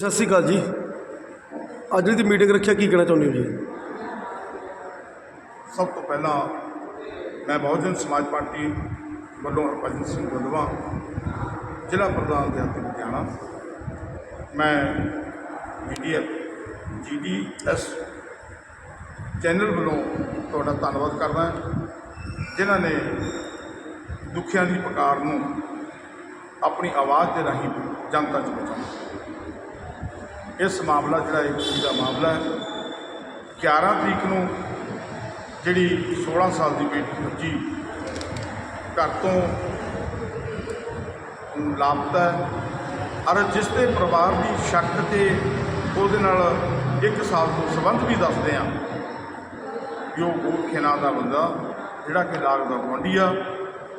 ਸਤਿ ਸ਼੍ਰੀ ਅਕਾਲ ਜੀ। ਅੱਜ ਦੀ ਮੀਟਿੰਗ ਰੱਖਿਆ ਕੀ ਕਹਿਣਾ ਚਾਹੁੰਦੇ ਹੋ ਜੀ? ਸਭ ਤੋਂ ਪਹਿਲਾਂ ਮੈਂ ਬਹੁਜਨ ਸਮਾਜ ਪਾਰਟੀ ਵੱਲੋਂ ਹਰਭਜਨ ਸਿੰਘ ਗੰਦਵਾ ਜ਼ਿਲ੍ਹਾ ਪ੍ਰਧਾਨ ਦੇ ਹੱਥ ਲੁਧਿਆਣਾ ਮੈਂ ਮੀਡੀਆ ਜੀਡੀਐਸ ਚੈਨਲ ਵੱਲੋਂ ਤੁਹਾਡਾ ਧੰਨਵਾਦ ਕਰਦਾ ਜਿਨ੍ਹਾਂ ਨੇ ਦੁੱਖਿਆਂ ਦੀ ਪੁਕਾਰ ਨੂੰ ਆਪਣੀ ਆਵਾਜ਼ ਦੇ ਰਾਹੀਂ ਜਨਤਾ 'ਚ ਪਹੁੰਚਾਇਆ ਇਸ ਮਾਮਲਾ ਜਿਹੜਾ ਇਹ ਕੁੜੀ ਦਾ ਮਾਮਲਾ ਹੈ 11 ਤਰੀਕ ਨੂੰ ਜਿਹੜੀ 16 ਸਾਲ ਦੀ ਬੇਟੀ ਬੱਚੀ ਘਰ ਤੋਂ ਲਾਪਤਾ ਹੈ। ਔਰ ਜਿਸ ਦੇ ਪਰਿਵਾਰ ਦੀ ਸ਼ੱਕ ਤੇ ਉਹਦੇ ਨਾਲ ਇੱਕ ਸਾਲ ਤੋਂ ਸੰਬੰਧ ਵੀ ਦੱਸਦੇ ਆ ਕਿ ਉਹ ਗੋਰਖੇ ਨਾਂ ਦਾ ਬੰਦਾ, ਜਿਹੜਾ ਕਿ ਲਾਗ ਦਾ ਗੁਆਂਢੀ ਆ।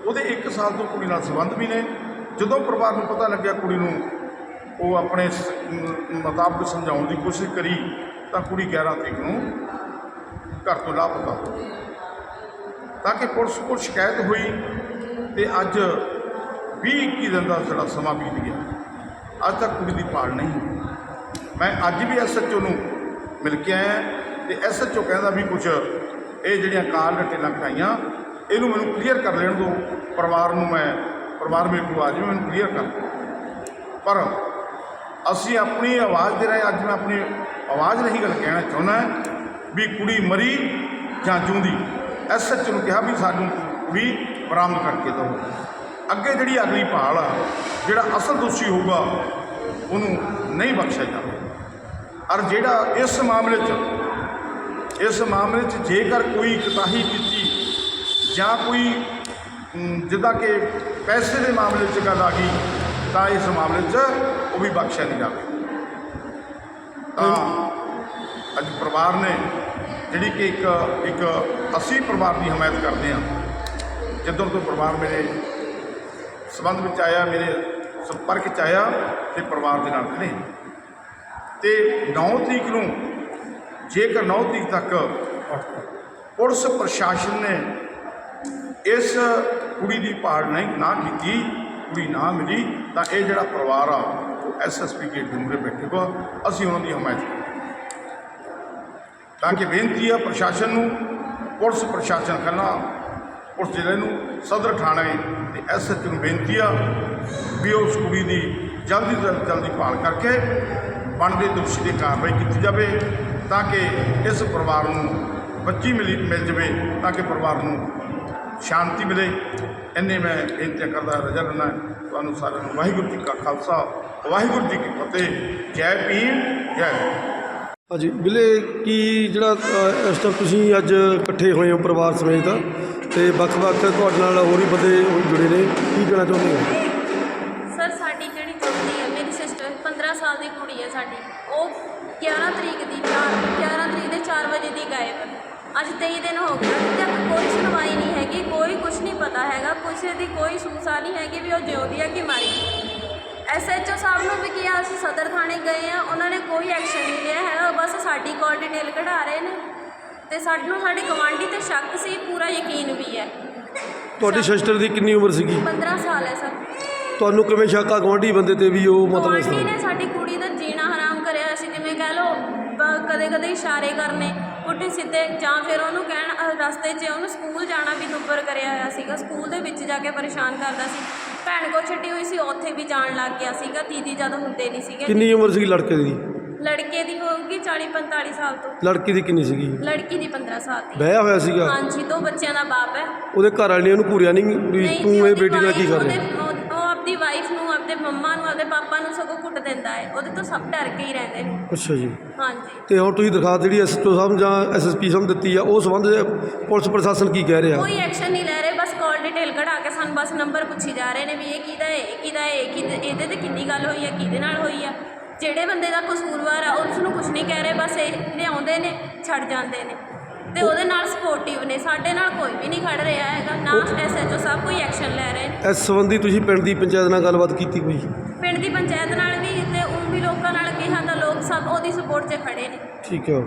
ਉਹਦੇ ਇੱਕ ਸਾਲ ਤੋਂ ਕੁੜੀ ਨਾਲ ਸੰਬੰਧ ਵੀ ਨੇ। ਜਦੋਂ ਪਰਿਵਾਰ ਨੂੰ ਪਤਾ ਲੱਗਿਆ ਕੁੜੀ ਨੂੰ, ਉਹ ਆਪਣੇ ਮੁਤਾਬਕ ਸਮਝਾਉਣ ਦੀ ਕੋਸ਼ਿਸ਼ ਕਰੀ ਤਾਂ ਕੁੜੀ 11 ਤਰੀਕ ਨੂੰ ਘਰ ਤੋਂ ਲਾਪਤਾ ਹੋ ਗਈ ਤਾਂ ਕਿ ਪੁਲਿਸ ਕੋਲ ਸ਼ਿਕਾਇਤ ਹੋਈ ਤੇ ਅੱਜ 20 21 ਦਿਨ ਦਾ ਸਾਡਾ ਸਮਾਂ ਬੀਤ ਗਿਆ, ਅੱਜ ਤੱਕ ਕੁੜੀ ਦੀ ਪਾਲ ਨਹੀਂ ਮੈਂ ਅੱਜ ਵੀ ਐਸਐਚਓ ਨੂੰ ਮਿਲ ਕੇ ਆਇਆ ਤੇ ਐਸਐਚਓ ਕਹਿੰਦਾ ਵੀ ਕੁਝ ਇਹ ਜਿਹੜੀਆਂ ਕਾਲ ਡਟੇਲਾਂ ਕਢਾਈਆਂ ਇਹਨੂੰ ਮੈਨੂੰ ਕਲੀਅਰ ਕਰ ਲੈਣ ਦਿਓ। ਪਰਿਵਾਰ ਨੂੰ ਮੈਂ, ਪਰਿਵਾਰ ਮੇਰੇ ਕੋਲ ਆ ਜਾਵੇ, ਮੈਨੂੰ ਕਲੀਅਰ ਕਰ ਪਰ ਅਸੀਂ ਆਪਣੀ ਆਵਾਜ਼ ਦੇ ਰਹੇ, ਅੱਜ ਮੈਂ ਆਪਣੀ ਆਵਾਜ਼ ਰਹੀ ਗੱਲ ਕਹਿਣਾ ਚਾਹੁੰਦਾ, ਵੀ ਕੁੜੀ ਮਰੀ ਜਾਂ ਜਿਉਂਦੀ ਐਸਐਚ ਨੂੰ ਕਿਹਾ ਵੀ ਸਾਨੂੰ ਵੀ ਬਰਾਮਦ ਕਰਕੇ ਦਿਓ। ਅੱਗੇ ਜਿਹੜੀ ਅਗਲੀ ਭਾਲ ਆ, ਜਿਹੜਾ ਅਸਲ ਦੋਸ਼ੀ ਹੋਊਗਾ, ਉਹਨੂੰ ਨਹੀਂ ਬਖਸ਼ਿਆ ਜਾਵੇ ਔਰ ਜਿਹੜਾ ਇਸ ਮਾਮਲੇ 'ਚ, ਇਸ ਮਾਮਲੇ 'ਚ ਜੇਕਰ ਕੋਈ ਕੁਤਾਹੀ ਕੀਤੀ ਜਾਂ ਕੋਈ ਜਿੱਦਾਂ ਕਿ ਪੈਸੇ ਦੇ ਮਾਮਲੇ 'ਚ ਗੱਲ ਆ ਗਈ, ਤਾਂ ਇਸ ਮਾਮਲੇ 'ਚ ਉਹ ਵੀ ਬਖਸ਼ਿਆ ਨਹੀਂ ਜਾਵੇ। ਤਾਂ ਅੱਜ ਪਰਿਵਾਰ ਨੇ ਜਿਹੜੀ ਕਿ ਇੱਕ ਇੱਕ ਅਸੀਂ ਪਰਿਵਾਰ ਦੀ ਹਮਾਇਤ ਕਰਦੇ ਹਾਂ। ਜਦੋਂ ਤੋਂ ਪਰਿਵਾਰ ਮੇਰੇ ਸੰਬੰਧ ਵਿੱਚ ਆਇਆ, ਮੇਰੇ ਸੰਪਰਕ 'ਚ ਆਇਆ ਤੇ ਪਰਿਵਾਰ ਦੇ ਨਾਲ ਖੜੇ ਤੇ 9 ਤਰੀਕ ਨੂੰ ਜੇਕਰ 9 ਤਰੀਕ ਤੱਕ ਪੁਲਿਸ ਪ੍ਰਸ਼ਾਸਨ ਨੇ ਇਸ ਕੁੜੀ ਦੀ ਭਾਲ ਨਹੀਂ ਨਾ ਕੀਤੀ, ਕੁੜੀ ਨਾ ਮਿਲੀ, ਤਾਂ ਇਹ ਜਿਹੜਾ ਪਰਿਵਾਰ ਆ ਐਸਐਸਪੀ ਗੇਟ ਦੇ ਮੂਹਰੇ ਬੈਠੇਗਾ ਅਸੀਂ ਉਹਨਾਂ ਦੀ ਹਮਾਇਤ ਕਰਾਂਗੇ। ਤਾਂ ਕਿ ਬੇਨਤੀ ਆ ਪ੍ਰਸ਼ਾਸਨ ਨੂੰ, ਪੁਲਿਸ ਪ੍ਰਸ਼ਾਸਨ ਖੰਨਾ, ਪੁਲਿਸ ਜ਼ਿਲ੍ਹੇ ਨੂੰ ਸਦਰ ਥਾਣੇ ਤੇ ਐਸਐਚ ਨੂੰ ਬੇਨਤੀ ਆ ਵੀ ਉਸ ਕੁੜੀ ਦੀ ਜਲਦੀ ਤੋਂ ਜਲਦੀ ਭਾਲ ਕਰਕੇ ਬਣਦੇ ਦੋਸ਼ੀ ਦੀ ਕਾਰਵਾਈ ਕੀਤੀ ਜਾਵੇ ਤਾਂ ਕਿ ਇਸ ਪਰਿਵਾਰ ਨੂੰ ਬੱਚੀ ਮਿਲੀ ਮਿਲ ਜਾਵੇ, ਤਾਂ ਕਿ ਪਰਿਵਾਰ ਨੂੰ ਸ਼ਾਂਤੀ ਮਿਲੇ। ਇੰਨੇ ਮੈਂ ਬੇਨਤੀ ਕਰਦਾ ਰਜਾ ਲੈਣਾ ਤੁਹਾਨੂੰ ਸਾਰਿਆਂ ਨੂੰ ਵਾਹਿਗੁਰੂ ਜੀ ਕਾ ਖਾਲਸਾ ਵਾਹਿਗੁਰੂ ਜੀ ਕੀ ਫਤਿਹ। ਜੈ ਭੀਮ ਜੈ ਹਾਂਜੀ ਬਿਲੇ ਕੀ ਜਿਹੜਾ ਇਸ ਟਾਈਮ ਤੁਸੀਂ ਅੱਜ ਇਕੱਠੇ ਹੋਏ ਹੋ ਪਰਿਵਾਰ ਸਮੇਤ ਤੇ ਵੱਖ-ਵੱਖ ਤੁਹਾਡੇ ਨਾਲ ਹੋਰ ਵੀ ਬੰਦੇ ਜੁੜੇ ਨੇ ਕੀ ਕਹਿਣਾ ਚਾਹੁੰਦੇ ਹੋ? ਸਰ ਸਾਡੀ ਜਿਹੜੀ ਕੁੜੀ ਹੈ ਮੇਰੀ ਸਿਸਟਰ 15 ਸਾਲ ਦੀ ਕੁੜੀ ਹੈ ਸਾਡੀ। ਉਹ 11 ਤਰੀਕ ਦੀ 4 11 ਤਰੀਕ ਦੇ 4 ਵਜੇ ਦੀ ਗਾਇਬ ਹੈ। ਅੱਜ 23 ਦਿਨ ਹੋ ਗਏ ਅਜੇ ਤੱਕ ਕੋਈ ਸੁਣਵਾਈ ਨਹੀਂ ਹੈਗੀ ਕੋਈ ਕੁਝ ਨਹੀਂ ਪਤਾ ਹੈਗਾ ਕਿਸੇ ਦੀ ਕੋਈ ਸੂਸਾ ਨਹੀਂ ਹੈਗੀ ਵੀ ਉਹ ਜਿਉਂਦੀ ਹੈ ਕਿ ਮਰੀ। ਐਸਐਚਓ ਸਾਹਿਬ ਨੂੰ ਵੀ ਕਿਹਾ ਅਸੀਂ ਸਦਰ ਥਾਣੇ ਗਏ ਆ ਉਹਨਾਂ ਨੇ ਕੋਈ ਐਕਸ਼ਨ ਨਹੀਂ ਲਿਆ ਹੈਗਾ ਬਸ ਸਾਡੀ ਕਾਲ ਡਿਟੇਲ ਕਢਾ ਰਹੇ ਨੇ। ਤੇ ਸਾਨੂੰ ਸਾਡੇ ਗਵਾਂਢੀ ਤੇ ਸ਼ੱਕ ਸੀ ਪੂਰਾ ਯਕੀਨ ਵੀ ਹੈ। ਤੁਹਾਡੀ ਸਿਸਟਰ ਦੀ ਕਿੰਨੀ ਉਮਰ ਸੀਗੀ? 15 ਸਾਲ ਹੈ ਸਰ। ਤੁਹਾਨੂੰ ਕਿਵੇਂ ਸ਼ੱਕ ਆ ਗੁਆਂਢੀ ਬੰਦੇ ਤੇ ਵੀ ਉਹ ਮਤਲਬ ਨੇ ਸਾਡੀ ਕੁੜੀ ਦਾ ਜੀਣਾ ਹਰਾਮ ਕਰਿਆ ਸੀ ਜਿਵੇਂ ਕਹਿ ਲਓ ਕਦੇ ਕਦੇ ਇਸ਼ਾਰੇ ਕਰਨੇ। ਪੁੱਠੇ ਸਿੱਧੇ ਜਾਂ ਫਿਰ ਉਹਨੂੰ ਕਹਿਣ ਅਹ ਰਸਤੇ 'ਚ ਉਹਨੂੰ ਸਕੂਲ ਜਾਣਾ ਵੀ ਦੁੱਬਰ ਕਰਿਆ ਹੋਇਆ ਸੀਗਾ। ਸਕੂਲ ਦੇ ਵਿੱਚ ਜਾ ਕੇ ਪਰੇਸ਼ਾਨ ਕਰਦਾ ਸੀ। ਭੈਣ ਕੋ ਛੱਡੀ ਹੋਈ ਸੀ ਉੱਥੇ ਵੀ ਜਾਣ ਲੱਗ ਗਿਆ ਸੀਗਾ। ਦੀਦੀ ਜਦ ਹੁੰਦੇ ਨਹੀਂ ਸੀਗੇ। ਕਿੰਨੀ ਉਮਰ ਸੀਗੀ ਲੜਕੇ ਦੀ? ਲੜਕੇ ਦੀ ਹੋਊਗੀ 40 45 ਸਾਲ ਤੋਂ। ਲੜਕੀ ਦੀ ਕਿੰਨੀ ਸੀਗੀ? ਲੜਕੀ ਦੀ 15 ਸਾਲ ਦੀ। ਵਿਆਹਿਆ ਹੋਇਆ ਸੀਗਾ? ਹਾਂਜੀ ਦੋ ਬੱਚਿਆਂ ਦਾ ਬਾਪ ਹੈ। ਉਹਦੇ ਘਰ ਵਾਲੇ ਨੇ ਉਹਨੂੰ ਘੂਰਿਆ ਨਹੀਂ ਵੀ ਤੂੰ ਇਹ ਉਹਦੀ ਬੇਟੀ ਨਾਲ ਕੀ ਕਰ ਰਿਹਾ? ਉਹਦੇ- ਉਹ ਉਹ ਆਪਦੀ ਵਾਈਫ ਨੂੰ ਆਪਦੇ ਮੰਮਾ ਨੂੰ ਆਪਦੇ ਪਾਪਾ ਨੂੰ ਸਗੋਂ ਕੁੱਟ ਦਿੰਦਾ ਹੈ। ਉਹਦੇ ਤੋਂ ਸਭ ਡਰ ਕੇ ਹੀ ਰਹਿੰਦੇ ਨੇ। ਅੱਛਾ ਜੀ। ਹਾਂਜੀ। ਤੇ ਹੁਣ ਤੁਸੀਂ ਦਰਖਾਸਤ ਜਿਹੜੀ ਐਸਐਚਓ ਸਾਹਿਬ ਜਾਂ ਐਸਐਸਪੀ ਸਾਹਿਬ ਨੂੰ ਦਿੱਤੀ ਆ ਉਹ ਸੰਬੰਧ ਪੁਲਿਸ ਪ੍ਰਸ਼ਾਸਨ ਕੀ ਕਹਿ ਰਿਹਾ? ਕੋਈ ਐਕਸ਼ਨ ਨਹੀਂ ਲੈ ਰਹੇ ਬਸ ਕਾਲ ਡਿਟੇਲ ਕਢਾ ਕੇ ਸਾਨੂੰ ਬਸ ਨੰਬਰ ਪੁੱਛੀ ਜਾ ਰਹੇ ਨੇ ਵੀ ਇਹ ਕਿਹਦਾ ਹੈ ਇਹ ਕਿਹਦਾ ਹੈ ਇਹ ਕਿਹਦੇ- ਇਹਦੇ ਤੇ ਕਿੰਨੀ ਗੱਲ ਹੋਈ ਹੈ ਕਿਹਦੇ ਨਾਲ ਹੋਈ ਆ। ਜਿਹੜੇ ਬੰਦੇ ਦਾ ਕਸੂਰਵਾਰ ਆ ਉਸ ਨੂੰ ਕੁਝ ਨਹੀਂ ਕਹਿ ਰਹੇ ਬਸ ਇਹ ਲਿਆਉਂਦੇ ਨੇ ਛੱਡ ਜਾਂਦੇ ਨੇ। ਤੇ ਉਹਦੇ ਨਾਲ ਸਪੋਰਟਿਵ ਨੇ ਸਾਡੇ ਨਾਲ ਕੋਈ ਵੀ ਨਹੀਂ ਖੜ ਰਿਹਾ ਹੈਗਾ ਨਾ ਐਸਐਚਓ ਸਾਹਿਬ ਕੋਈ ਐਕਸ਼ਨ ਲੈ ਰਹੇ ਨੇ ਇਸ ਸੰਬੰਧੀ ਤੁਸੀਂ ਪਿੰਡ ਦੀ ਪੰਚਾਇਤ ਨਾਲ ਗੱਲਬਾਤ ਕੀਤੀ ਕੋਈ? ਪਿੰਡ ਦੀ ਪੰਚਾਇਤ ਨਾਲ ਵੀ ਤੇ ਉਹ ਵੀ ਲੋਕਾਂ ਨਾਲ ਕਿਹਾ ਤਾਂ ਲੋਕ ਸਭ ਉਹਦੀ ਸਪੋਰਟ 'ਚ ਖੜੇ ਨੇ। ਠੀਕ ਹੈ।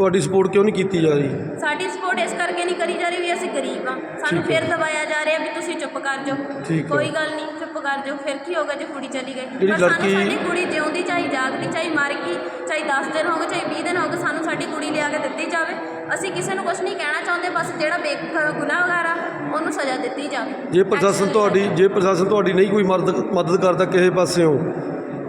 ਤੁਹਾਡੀ ਸਪੋਰਟ ਕਿਉਂ ਨਹੀਂ ਕੀਤੀ ਜਾ ਰਹੀ? ਸਾਡੀ ਸਪੋਰਟ ਇਸ ਕਰਕੇ ਨਹੀਂ ਕਰੀ ਜਾ ਰਹੀ ਵੀ ਅਸੀਂ ਗਰੀਬ ਆ ਸਾਨੂੰ ਠੀਕ ਹੈ। ਫਿਰ ਦਬਾਇਆ ਜਾ ਰਿਹਾ ਵੀ ਤੁਸੀਂ ਚੁੱਪ ਕਰ ਜਾਓ। ਠੀਕ ਹੈ। ਕੋਈ ਗੱਲ ਨਹੀਂ ਚੁੱਪ ਕਰ ਜਾਓ ਫਿਰ ਕੀ ਹੋਗਾ ਜੇ ਕੁੜੀ ਚਲੀ ਗਈ? ਜਿਹੜੀ ਪਰ ਸਾਨੂੰ ਲੜਕੀ- ਸਾਡੀ ਕੁੜੀ ਜਿਉਂਦੀ ਚਾਹੀਦੀ ਚਾਹੇ 10 ਦਿਨ ਹੋ ਗਏ ਚਾਹੇ 20 ਦਿਨ ਹੋ ਗਏ ਸਾਨੂੰ ਸਾਡੀ ਕੁੜੀ ਲਿਆ ਕੇ ਦਿੱਤੀ ਜਾਵੇ। ਅਸੀਂ ਕਿਸੇ ਨੂੰ ਕੁਝ ਨਹੀਂ ਕਹਿਣਾ ਚਾਹੁੰਦੇ ਬਸ ਜਿਹੜਾ ਬੇਖ ਗੁਨਾਹਗਾਰ ਆ ਉਹਨੂੰ ਸਜ਼ਾ ਦਿੱਤੀ ਜਾਵੇ। ਜੇ ਪ੍ਰਸ਼ਾਸਨ Action ਤੁਹਾਡੀ। ਜੇ ਪ੍ਰਸ਼ਾਸਨ ਤੁਹਾਡੀ ਨਹੀਂ ਕੋਈ ਮਦਦ ਮਦਦ ਕਰਦਾ ਕਿਸੇ ਪਾਸਿਓਂ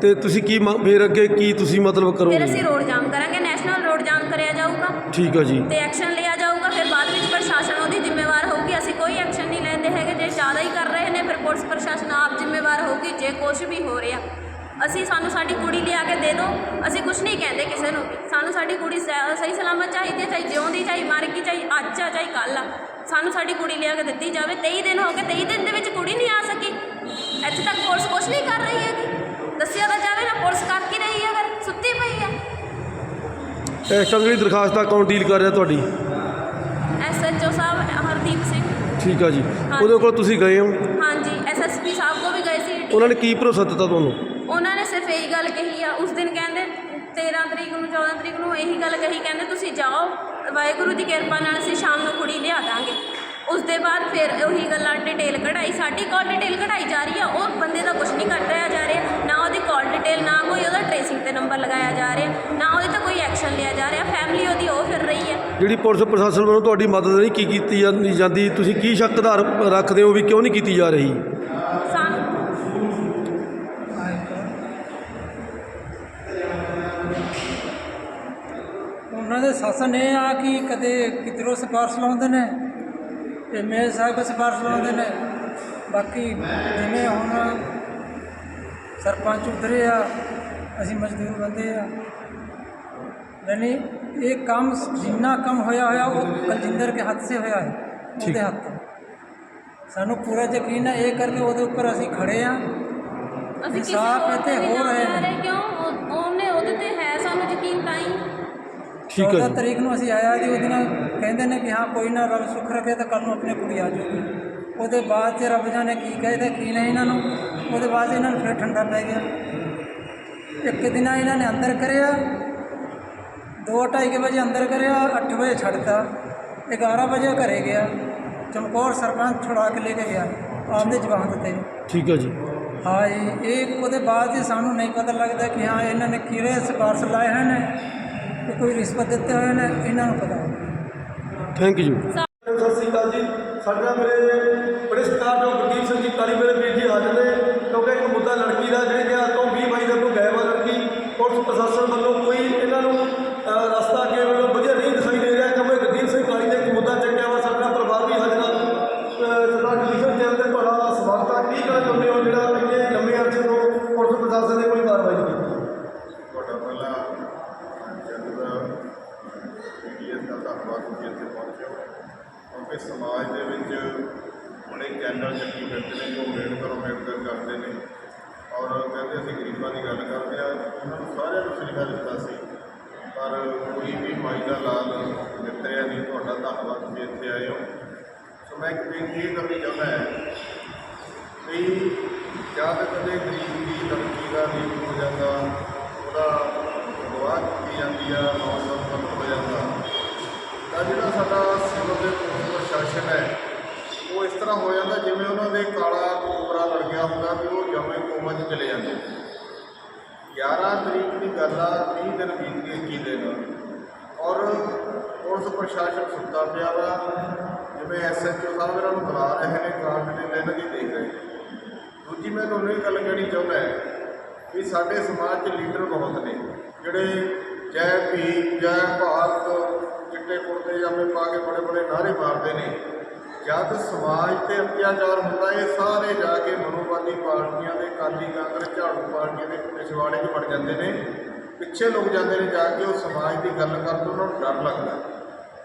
ਤੇ ਤੁਸੀਂ ਕੀ ਮ- ਫਿਰ ਅੱਗੇ ਕੀ ਤੁਸੀਂ ਮਤਲਬ ਫਿਰ ਅਸੀਂ ਰੋਡ ਜਾਮ ਕਰਾਂਗੇ ਨੈਸ਼ਨਲ ਰੋਡ ਜਾਮ ਕਰਿਆ ਜਾਊਗਾ ਠੀਕ ਆ ਜੀ। ਤੇ ਐਕਸ਼ਨ ਲਿਆ ਜਾਊਗਾ, ਫਿਰ ਬਾਅਦ ਵਿੱਚ ਪ੍ਰਸ਼ਾਸਨ ਉਹਦੀ ਜ਼ਿੰਮੇਵਾਰ ਹੋਊਗੀ। ਅਸੀਂ ਕੋਈ ਐਕਸ਼ਨ ਨਹੀਂ ਲੈਂਦੇ ਹੈਗੇ। ਜੇ ਜ਼ਿਆਦਾ ਹੀ ਕਰ ਰਹੇ ਨੇ, ਫਿਰ ਪੁਲਿਸ ਪ੍ਰਸ਼ਾਸਨ ਆਪ ਜ਼ਿੰਮੇਵਾਰ ਹੋਊਗੀ, ਜੇ ਕੁਝ ਵੀ ਹੋ ਰਿਹਾ। ਅਸੀਂ ਸਾਨੂੰ ਸਾਡੀ ਕੁੜੀ ਲਿਆ ਕੇ ਦੇ ਦਿਓ ਅਸੀਂ ਕੁਝ ਨਹੀਂ ਕਹਿੰਦੇ ਕਿਸੇ ਨੂੰ ਵੀ। ਸਾਨੂੰ ਸਾਡੀ ਕੁੜੀ ਸ- ਸਹੀ ਸਲਾਮਤ ਚਾਹੀਦੀ ਹੈ ਚਾਹੇ ਜਿਉਂਦੀ, ਚਾਹੇ ਮਰ ਗਈ, ਚਾਹੇ ਅੱਜ ਆ, ਚਾਹੇ ਕੱਲ ਆ। ਸਾਨੂੰ ਸਾਡੀ ਕੁੜੀ ਲਿਆ ਕੇ ਦਿੱਤੀ ਜਾਵੇ। 23 ਦਿਨ ਹੋ ਗਏ 23 ਦਿਨ ਦੇ ਵਿੱਚ ਕੁੜੀ ਨਹੀਂ ਆ ਸਕੀ। ਇੱਥੇ ਤੱਕ ਪੁਲਿਸ ਕੁਝ ਨਹੀਂ ਕਰ ਰਹੀ ਹੈਗੀ। ਦੱਸਿਆ ਤਾਂ ਜਾਵੇ ਨਾ ਪੁਲਿਸ ਕਰ ਕੀ ਰਹੀ ਇਸ ਟਾਈਮ ਜਿਹੜੀ ਦਰਖਾਸਤ ਕੌਣ ਡੀਲ ਕਰ ਰਿਹਾ ਤੁਹਾਡੀ? ਐਸਐਚਓ ਸਾਹਿਬ ਹਰਦੀਪ ਸਿੰਘ। ਠੀਕ ਆ ਜੀ। ਉਹਦੇ ਕੋਲ ਤੁਸੀਂ ਗਏ ਹੋ? ਹਾਂਜੀ ਐਸਐਸਪੀ ਸਾਹਿਬ ਕੋ ਵੀ ਗਏ ਸੀ। ਉਹਨਾਂ ਨੇ ਕੀ ਭਰੋਸਾ ਦਿੱਤਾ ਤੁਹਾਨੂੰ? ਉਹਨਾਂ ਨੇ ਸਿਰਫ ਇਹੀ ਗੱਲ ਕਹੀ ਆ। ਉਸ ਦਿਨ ਕਹਿੰਦੇ 13 ਤਰੀਕ ਨੂੰ 14 ਤਰੀਕ ਨੂੰ ਇਹੀ ਗੱਲ ਕਹੀ ਕਹਿੰਦੇ ਤੁਸੀਂ ਜਾਓ ਵਾਹਿਗੁਰੂ ਦੀ ਕਿਰਪਾ ਨਾਲ ਅਸੀਂ ਸ਼ਾਮ ਨੂੰ ਕੁੜੀ ਲਿਆ ਦਾਂਗੇ। ਉਸ ਦੇ ਬਾਅਦ ਫਿਰ ਉਹੀ ਗੱਲਾਂ ਡਿਟੇਲ ਕਢਾਈ। ਸਾਡੀ ਕਾਲ ਡਿਟੇਲ ਕਢਾਈ ਜਾ ਰਹੀ ਆ। ਉਹ ਬੰਦੇ ਦਾ ਕੁਝ ਨਹੀਂ ਕੱਢਿਆ ਜਾ ਰਿਹਾ। ਨਾ ਉਹਦੀ ਕਾਲ ਡਿਟੇਲ ਨਾ ਕੋਈ ਉਹਦਾ ਟ੍ਰੇਸਿੰਗ ਤੇ ਨੰਬਰ ਲਗਾਇਆ ਜਾ ਰਿਹਾ। ਜਿਹੜੀ ਪੁਲਿਸ ਪ੍ਰਸ਼ਾਸਨ ਵੱਲੋਂ ਤੁਹਾਡੀ ਮਦਦ ਨਹੀਂ ਕੀ ਕੀਤੀ ਜਾਂਦੀ ਜਾਂਦੀ, ਤੁਸੀਂ ਕੀ ਸ਼ੱਕ ਆਧਾਰ ਰੱਖਦੇ ਹੋ ਵੀ ਕਿਉਂ ਨਹੀਂ ਕੀਤੀ ਜਾ ਰਹੀ? ਉਹਨਾਂ ਦੇ ਸ਼ਾਸਨ ਇਹ ਆ ਕਿ ਕਦੇ ਕਿਧਰੋਂ ਸਿਫਾਰਸ਼ ਲਾਉਂਦੇ ਨੇ ਤੇ ਮੇਰੇ ਸਾਹਿਬ ਸਿਫਾਰਸ਼ ਲਾਉਂਦੇ ਨੇ, ਬਾਕੀ ਜਿਵੇਂ ਹੁਣ ਸਰਪੰਚ ਉਧਰੇ ਆ, ਅਸੀਂ ਮਜ਼ਦੂਰ ਬੰਦੇ ਆ। ਨਹੀਂ ਇਹ ਕੰਮ ਜਿੰਨਾ ਕੰਮ ਹੋਇਆ ਹੋਇਆ ਉਹ ਕਲਜਿੰਦਰ ਕੇ ਹੱਥ ਸੇ ਹੋਇਆ ਹੈ ਠੀਕ। ਉਹਦੇ ਹੱਥ ਤੋਂ। ਸਾਨੂੰ ਪੂਰਾ ਯਕੀਨ ਹੈ ਇਹ ਕਰਕੇ ਉਹਦੇ ਉੱਪਰ ਅਸੀਂ ਖੜੇ ਆ ਅਸੀਂ ਹੋਰ ਇੱਥੇ ਤੇ ਹੋ ਰਹੇ ਨੇ। ਕਿਉਂ? ਉਹ- ਉਹਨੇ ਉਹਦੇ ਤੇ ਹੈ ਸਾਨੂੰ ਯਕੀਨ ਤਾਂ ਹੀ। ਠੀਕ ਹੈ 14 ਜੀ। ਤਰੀਕ ਨੂੰ ਅਸੀਂ ਆਇਆ ਜੀ ਉਹਦੇ ਨਾਲ ਕਹਿੰਦੇ ਨੇ ਕਿ ਹਾਂ ਕੋਈ ਨਾ ਰੱਬ ਸੁੱਖ ਰੱਖੇ ਤਾਂ ਕੱਲ ਨੂੰ ਆਪਣੀ ਕੁੜੀ ਆ ਜਾਊਗੀ ਉਹਦੇ ਬਾਅਦ 'ਚ ਰੱਬ ਜਾਣੇ ਕੀ ਕਹੇ ਤੇ ਕੀ ਨਹੀਂ ਇਹਨਾਂ ਨੂੰ ਉਹਦੇ ਬਾਅਦ ਇਹਨਾਂ ਨੂੰ ਫਿਰ ਠੰਡਾ ਪੈ ਗਿਆ। ਇੱਕ ਦਿਨ ਇਹਨਾਂ ਨੇ ਅੰਦਰ ਕਰਿਆ ਦੋ ਢਾਈ ਕੁ ਵਜੇ ਅੰਦਰ ਕਰਿਆ 8 ਵਜੇ ਛੱਡਤਾ 11 ਵਜੇ ਘਰੇ ਗਿਆ। ਚਮਕੌਰ ਸਰਪੰਚ ਛੁਡਾ ਕੇ ਲੈ ਕੇ ਗਿਆ ਆਪਦੇ ਜਵਾਨ ਤੇ। ਠੀਕ ਹੈ ਜੀ। ਹਾਂ ਜੀ ਇਹ ਉਹਦੇ ਬਾਅਦ 'ਚ ਸਾਨੂੰ ਨਹੀਂ ਪਤਾ ਲੱਗਦਾ ਕਿ ਹਾਂ ਇਹਨਾਂ ਨੇ ਕਿਹੜੇ ਸਿਫਾਰਸ਼ ਲਾਏ ਹਨ ਕਿ ਕੋਈ ਰਿਸ਼ਵਤ ਦਿੱਤੇ ਹੋਏ ਨੇ ਇਹਨਾਂ ਨੂੰ ਪਤਾ। ਥੈਂਕ ਯੂ ਸਤਿ ਸ੍ਰੀ ਅਕਾਲ ਜੀ। ਸਾਡੇ ਮੇਰੇ ਬੜੇ ਸਤਿਕਾਰਯੋਗ ਗੁਰਦੀਪ ਸਿੰਘ ਜੀ ਕਾਲੀ ਮੇਰੇ ਵੀਰ ਜੀ ਹਾਜ਼ਰ ਨੇ ਕਿਉਂਕਿ ਇੱਕ ਮੁੱਦਾ ਲੜਕੀ ਦਾ ਜਿਹੜੇ ਕਿ ਅੱਜ ਤੋਂ 20 22 ਦਿਨ ਤੋਂ ਗਾਇਬ ਆ ਲੜਕੀ ਪੁਲਿਸ ਪ੍ਰਸ਼ਾਸਨ ਵੱਲੋਂ ਕੋਈ ਇਹਨਾਂ ਨੂੰ ਅਹ, ਰਸਤਾ ਅੱਗੇ ਵੱਲੋਂ ਵਧੀਆ ਨਹੀਂ ਦਿਖਾਈ ਦੇ ਰਿਹਾ ਕਿਉਂਕਿ ਗੁਰਦੀਪ ਸਿੰਘ ਕਾਲੀ ਨੇ ਇੱਕ ਮੁੱਦਾ ਚੱਕਿਆ ਵਾ ਸਾਡਾ ਪਰਿਵਾਰ ਵੀ ਹਾਜ਼ਰ ਆ ਅਹ, ਸਰਦਾਰ ਗੁਰਦੀਪ ਚੈਨਲ ਤੇ ਤੁਹਾਡਾ ਸਵਾਗਤ ਆ ਕੀ ਕਹਿਣਾ ਚਾਹੁੰਦੇ ਹੋ ਜਿਹੜਾ ਇੰਨੇ ਲੰਮੇ ਅਰਸੇ ਤੋਂ ਪੁਲਿਸ ਪ੍ਰਸ਼ਾਸਨ ਨੇ ਕੋਈ ਕਾਰਵਾਈ ਨਹੀਂ ਕੀਤੀ ਤੁਹਾਡਾ ਪਹਿਲਾ ਜਨਰਲ ਮੀਡੀਆ ਦਾ ਧੰਨਵਾਦ ਤੁਸੀਂ ਇੱਥੇ ਪਹੁੰਚੇ ਹੋ ਕਿਉਂਕਿ ਸਮਾਜ ਦੇ ਵਿੱਚ ਬੜੇ ਚੈਨਲ ਚੱਕੀ ਫਿਰਦੇ ਨੇ ਜੋ ਅੰਬੇਡਕਰ ਅੰਬੇਡਕਰ ਕਰਦੇ ਨੇ। ਔਰ ਕਹਿੰਦੇ ਅਸੀਂ ਗਰੀਬਾਂ ਦੀ ਗੱਲ ਕਰਦੇ ਆ ਉਹਨਾਂ ਨੂੰ ਸਾਰਿਆਂ ਨੂੰ ਸੁਨੇਹਾ ਦਿੱਤਾ ਸੀ। ਪਰ ਕੋਈ ਵੀ ਮਾਈ ਦਾ ਲਾਲ ਮਿੱਤਰਿਆ ਨਹੀਂ, ਤੁਹਾਡਾ ਧੰਨਵਾਦ ਤੁਸੀਂ ਇੱਥੇ ਆਏ ਹੋ। ਸੋ ਮੈਂ ਇੱਕ ਬੇਨਤੀ ਇਹ ਕਰਨੀ ਚਾਹੁੰਦਾ ਹਾਂ ਵੀ ਜਦ ਕਦੇ ਗਰੀਬ ਦੀ ਲੜਕੀ ਦਾ ਵੀ ਹੋ ਜਾਂਦਾ, ਉਹਦਾ ਅਗਵਾ ਕੀਤੀ ਜਾਂਦੀ ਆ, ਨੌਜਵਾਨ ਬੰਦ ਹੋ ਜਾਂਦਾ। ਤਾਂ ਜਿਹੜਾ ਸਾਡਾ ਸਿਵਲ ਦੇ ਪੁਲਿਸ ਪ੍ਰਸ਼ਾਸਨ ਹੈ, ਉਹ ਇਸ ਤਰ੍ਹਾਂ ਹੋ ਜਾਂਦਾ ਜਿਵੇਂ ਉਹਨਾਂ ਦੇ ਕਾਲਾ ਕੋਬਰਾ ਲੜ ਗਿਆ ਹੁੰਦਾ ਵੀ ਉਹ ਜਮੇ ਕੋਮਾ 'ਚ ਚਲੇ ਜਾਂਦੇ। 11 ਤਰੀਕ ਦੀ ਗੱਲ ਆ 20 ਦਿਨ ਬੀਤ ਗਏ ਕੀ ਦਿਨ। ਔਰ ਪੁਲਿਸ ਪ੍ਰਸ਼ਾਸਨ ਸੁੱਤਾ ਪਿਆ ਵਾ, ਜਿਵੇਂ ਐਸਐਚਓ ਸਾਹਿਬ ਇਹਨਾਂ ਨੂੰ ਬੁਲਾ ਰਹੇ ਨੇ ਕਾਰਡ ਦੇ ਇਹਨਾਂ ਦੀ ਦੇਖ ਰਹੇ ਦੂਜੀ ਮੈਂ ਤੁਹਾਨੂੰ ਇਹ ਗੱਲ ਕਹਿਣੀ ਚਾਹੁੰਦਾ ਵੀ ਸਾਡੇ ਸਮਾਜ 'ਚ ਲੀਡਰ ਬਹੁਤ ਨੇ, ਜਿਹੜੇ ਜੈ ਭੀਮ, ਜੈ ਭਾਰਤ ਚਿੱਟੇ ਕੁੜਤੇ ਜਾਮੇ ਪਾ ਕੇ ਬੜੇ ਬੜੇ ਨਾਅਰੇ ਮਾਰਦੇ ਨੇ। ਜਦ ਸਮਾਜ ਤੇ ਅਤਿਆਚਾਰ ਹੁੰਦਾ, ਇਹ ਸਾਰੇ ਜਾ ਕੇ ਮਨੋਵਾਦੀ ਪਾਰਟੀਆਂ ਦੇ ਕਾਲੀ ਕਾਂਗਰਸ, ਝਾੜੂ ਪਾਰਟੀਆਂ ਦੇ ਪਿਛਵਾੜੇ 'ਚ ਵੜ ਜਾਂਦੇ ਨੇ। ਪਿੱਛੇ ਲੋਕ ਜਾਂਦੇ ਨੇ ਜਾ ਕੇ ਉਹ ਸਮਾਜ ਦੀ ਗੱਲ ਕਰਦੇ ਉਹਨਾਂ ਨੂੰ ਡਰ ਲੱਗਦਾ।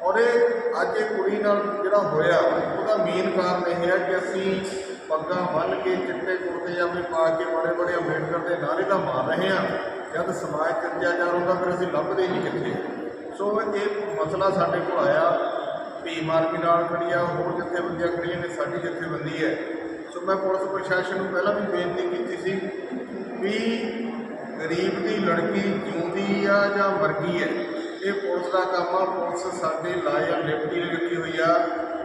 ਔਰ ਇਹ ਅੱਜ ਇਹ ਕੁੜੀ ਨਾਲ ਜਿਹੜਾ ਹੋਇਆ, ਉਹਦਾ ਮੇਨ ਕਾਰਨ ਇਹ ਹੈ ਕਿ ਅਸੀਂ ਪੱਗਾਂ ਬੰਨ੍ਹ ਕੇ, ਚਿੱਟੇ ਕੁੜਤੇ ਜਾਮੇ ਪਾ ਕੇ, ਬੜੇ ਬੜੇ ਅੰਬੇਡਕਰ ਦੇ ਨਾਅਰੇ ਦਾ ਮਾਰ ਰਹੇ ਹਾਂ। ਜਦ ਸਮਾਜ 'ਚ ਅਤਿਆਚਾਰ ਹੁੰਦਾ, ਫਿਰ ਅਸੀਂ ਲੱਭਦੇ ਨਹੀਂ ਕਿੱਥੇ। ਸੋ ਇਹ ਮਸਲਾ ਸਾਡੇ ਕੋਲ ਆਇਆ ਭੀਮ ਆਰਮੀ ਨਾਲ ਖੜੀ ਆ, ਹੋਰ ਜਥੇਬੰਦੀਆਂ ਖੜੀਆਂ ਨੇ, ਸਾਡੀ ਜਥੇਬੰਦੀ ਹੈ। ਸੋ ਮੈਂ ਪੁਲਿਸ ਪ੍ਰਸ਼ਾਸਨ ਨੂੰ ਪਹਿਲਾਂ ਵੀ ਬੇਨਤੀ ਕੀਤੀ ਸੀ ਵੀ ਗਰੀਬ ਦੀ ਲੜਕੀ ਜਿਉਂਦੀ ਆ ਜਾਂ ਮਰ ਹੈ, ਇਹ ਪੁਲਿਸ ਦਾ ਕੰਮ ਆ। ਪੁਲਿਸ ਸਾਡੇ ਲਾਇਆ ਲਿਪਟੀ ਰੱਖੀ ਹੋਈ ਆ,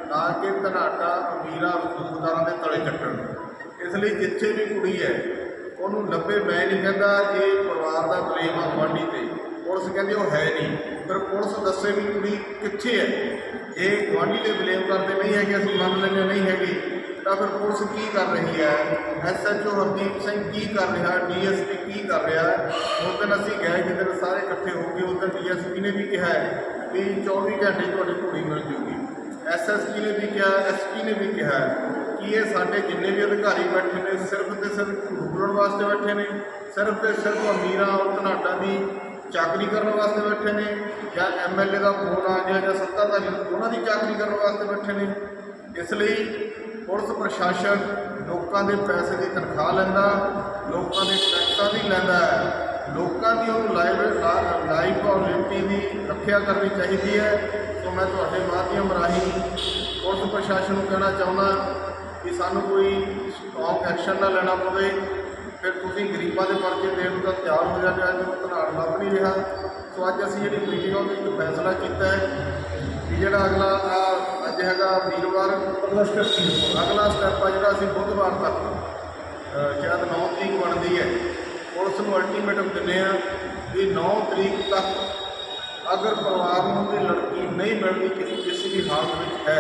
ਨਾ ਕਿ ਧਨਾਟਾ ਅਮੀਰਾਂ ਰਸੂਖਦਾਰਾਂ ਦੇ ਤਲੇ ਚੱਟਣ। ਇਸ ਲਈ ਜਿੱਥੇ ਵੀ ਕੁੜੀ ਹੈ, ਉਹਨੂੰ ਲੱਭੇ ਮੈਂ ਨਹੀਂ ਕਹਿੰਦਾ, ਇਹ ਪਰਿਵਾਰ ਦਾ ਪ੍ਰੇਮ ਆ ਗੁਆਂਢੀ ਤੇ। ਪੁਲਿਸ ਕਹਿੰਦੀ ਉਹ ਹੈ ਨਹੀਂ। ਫਿਰ ਪੁਲਿਸ ਦੱਸੇ ਵੀ ਕੁੜੀ ਕਿੱਥੇ ਹੈ। ਇਹ ਗੁਆਂਢੀ ਦੇ ਬਲੇਮ ਕਰਦੇ ਨਹੀਂ ਹੈਗੇ, ਅਸੀਂ ਮੰਨ ਲੈਂਦੇ ਨਹੀਂ ਹੈਗੇ। ਤਾਂ ਫਿਰ ਪੁਲਿਸ ਕੀ ਕਰ ਰਹੀ ਹੈ? ਐਸਐਚਓ ਹਰਦੀਪ ਸਿੰਘ ਕੀ ਕਰ ਰਿਹਾ? ਡੀਐਸਪੀ ਕੀ ਕਰ ਰਿਹਾ? ਉਸ ਦਿਨ ਅਸੀਂ ਗਏ ਜਿੱਦਣ ਸਾਰੇ ਇਕੱਠੇ ਹੋ ਕੇ ਉਸ ਦਿਨ ਡੀਐਸਪੀ ਨੇ ਵੀ ਕਿਹਾ ਵੀ 24 ਘੰਟੇ ਤੁਹਾਡੀ ਕੁੜੀ ਮਿਲ ਜੂਗੀ। ਐਸਐਸਪੀ ਨੇ ਵੀ ਕਿਹਾ ਐਸਪੀ ਨੇ ਵੀ ਕਿਹਾ ਕਿ ਇਹ ਸਾਡੇ ਜਿੰਨੇ ਵੀ ਅਧਿਕਾਰੀ ਬੈਠੇ ਨੇ, ਸਿਰਫ ਤੇ ਸਿਰਫ ਢੂੰਡਣ ਵਾਸਤੇ ਬੈਠੇ ਨੇ, ਸਿਰਫ ਤੇ ਸਿਰਫ ਅਮੀਰਾਂ ਔਰ ਘਨਾਟਾਂ ਦੀ ਚਾਕਰੀ ਕਰਨ ਵਾਸਤੇ ਬੈਠੇ ਨੇ ਜਾਂ ਐਮਐਲਏ ਦਾ ਫੋਨ ਆ ਗਿਆ ਜਾਂ ਸੱਤਾਧਾਰੀ, ਉਹਨਾਂ ਦੀ ਚਾਕਰੀ ਕਰਨ ਵਾਸਤੇ ਬੈਠੇ ਨੇ। ਇਸ ਲਈ ਪੁਲਿਸ ਪ੍ਰਸ਼ਾਸਨ ਲੋਕਾਂ ਦੇ ਪੈਸੇ ਦੀ ਤਨਖਾਹ ਲੈਂਦਾ, ਲੋਕਾਂ ਦੇ ਟੈਕਸਾਂ ਦੀ ਲੈਂਦਾ। ਲੋਕਾਂ ਦੀ ਉਹ ਲਾਈਵ ਲਾਈਫ ਔਰ ਲਿਬਰਟੀ ਦੀ ਰੱਖਿਆ ਕਰਨੀ ਚਾਹੀਦੀ ਹੈ। ਸੋ ਮੈਂ ਤੁਹਾਡੇ ਮਾਧਿਅਮ ਰਾਹੀਂ ਪੁਲਿਸ ਪ੍ਰਸ਼ਾਸਨ ਨੂੰ ਕਹਿਣਾ ਚਾਹੁੰਦਾ ਕਿ ਸਾਨੂੰ ਕੋਈ ਸਟਰੋਂਗ ਐਕਸ਼ਨ ਨਾ ਲੈਣਾ ਪਵੇ। ਫਿਰ ਤੁਸੀਂ ਗਰੀਬਾਂ ਦੇ ਪਰਚੇ ਦੇਣ ਤਾਂ ਤਿਆਰ ਹੋ ਜਾਂਦੇ ਅੱਜ ਉਹ ਧਨਾੜ ਲੱਭ ਨਹੀਂ ਰਿਹਾ। ਸੋ ਅੱਜ ਅਸੀਂ ਜਿਹੜੀ ਮੀਟਿੰਗ ਉਹਦੇ ਇੱਕ ਫੈਸਲਾ ਕੀਤਾ ਹੈ ਕਿ ਜਿਹੜਾ ਅਗਲਾ ਅੱਜ ਹੈਗਾ ਵੀਰਵਾਰ ਅਗਲਾ ਸਟੈਪ? ਅਗਲਾ ਆ ਜਿਹੜਾ ਅਸੀਂ ਬੁੱਧਵਾਰ ਤੱਕ ਸ਼ਾਇਦ 9 ਤਰੀਕ ਬਣਦੀ ਹੈ। ਪੁਲਿਸ ਨੂੰ ਅਲਟੀਮੇਟਮ ਦਿੰਦੇ ਆ ਕਿ 9 ਤਰੀਕ ਤੱਕ ਅਗਰ ਪਰਿਵਾਰ ਨੂੰ ਕੋਈ ਲੜਕੀ ਨਹੀਂ ਮਿਲਦੀ ਕਿਸੇ ਕਿਸੇ ਵੀ ਹਾਲਤ ਵਿੱਚ ਹੈ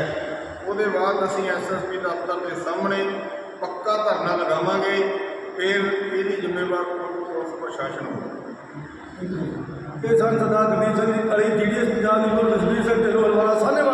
ਉਹਦੇ ਬਾਅਦ ਅਸੀਂ ਐਸਐਸਪੀ ਦਫ਼ਤਰ ਦੇ ਸਾਹਮਣੇ ਪੱਕਾ ਧਰਨਾ ਲਗਾਵਾਂਗੇ। ਫਿਰ ਇਹਦੀ ਜ਼ਿੰਮੇਵਾਰ ਪੁਲਿਸ ਪ੍ਰਸ਼ਾਸਨ ਹੋਵੇਗਾ ਇਹ ਸਨ ਸਰਦਾਰ ਗਰੀਬ ਸਿੰਘ ਜੀ ਕਲੀ ਜੀਡੀਐਸ ਪੰਜਾਬ ਦੀ ਕੋਲ ਲਖਵੀਰ ਸਿੰਘ ਢਿੱਲੋਂ ਵਾਲਾ ਸਾਹਨੇਵਾਲ